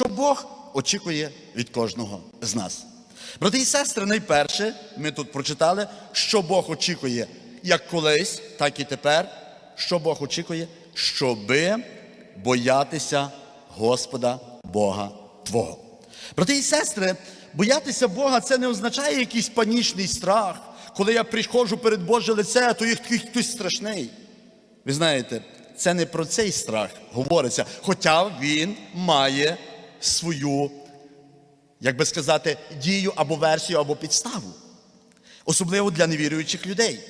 що Бог очікує від кожного з нас. Брати і сестри, найперше, ми тут прочитали, що Бог очікує як колись, так і тепер. Що Бог очікує? Щоби боятися Господа Бога Твого. Брати і сестри, боятися Бога це не означає якийсь панічний страх. Коли я приходжу перед Боже лице, то їх хтось страшний. Ви знаєте, це не про цей страх говориться, хоча він має свою, як би сказати, дію або версію, або підставу. Особливо для невіруючих людей.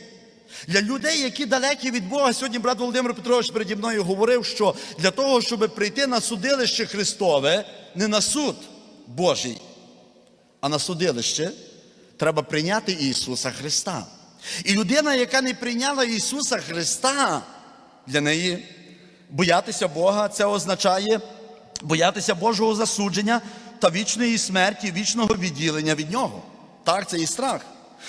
Для людей, які далекі від Бога, сьогодні брат Володимир Петрович переді мною говорив, що для того, щоб прийти на судилище Христове, не на суд Божий, а на судилище, треба прийняти Ісуса Христа. І людина, яка не прийняла Ісуса Христа, для неї боятися Бога це означає боятися Божого засудження та вічної смерті, вічного відділення від Нього. Так, це і страх.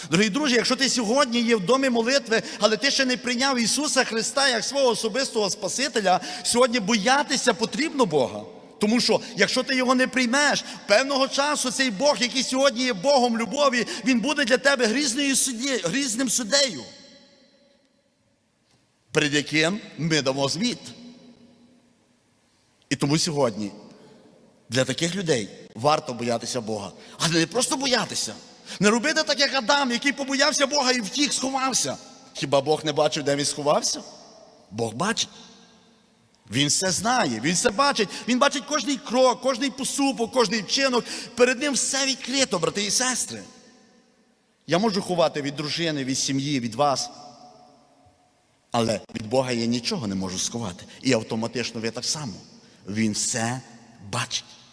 Дорогі друзі, якщо ти сьогодні є в домі молитви, але ти ще не прийняв Ісуса Христа як свого особистого Спасителя, сьогодні боятися потрібно Бога. Тому що якщо ти його не приймеш, певного часу цей Бог, який сьогодні є Богом любові, він буде для тебе грізним суддею, перед яким ми дамо звіт. Тому сьогодні для таких людей варто боятися Бога. Але не просто боятися. Не робити так, як Адам, який побоявся Бога і втік, сховався. Хіба Бог не бачив, де він сховався? Бог бачить. Він все знає, він все бачить. Він бачить кожний крок, кожний поступок, кожний вчинок. Перед ним все відкрито, брати і сестри. Я можу ховати від дружини, від сім'ї, від вас. Але від Бога я нічого не можу сховати. І автоматично ви так само. Він все бачить.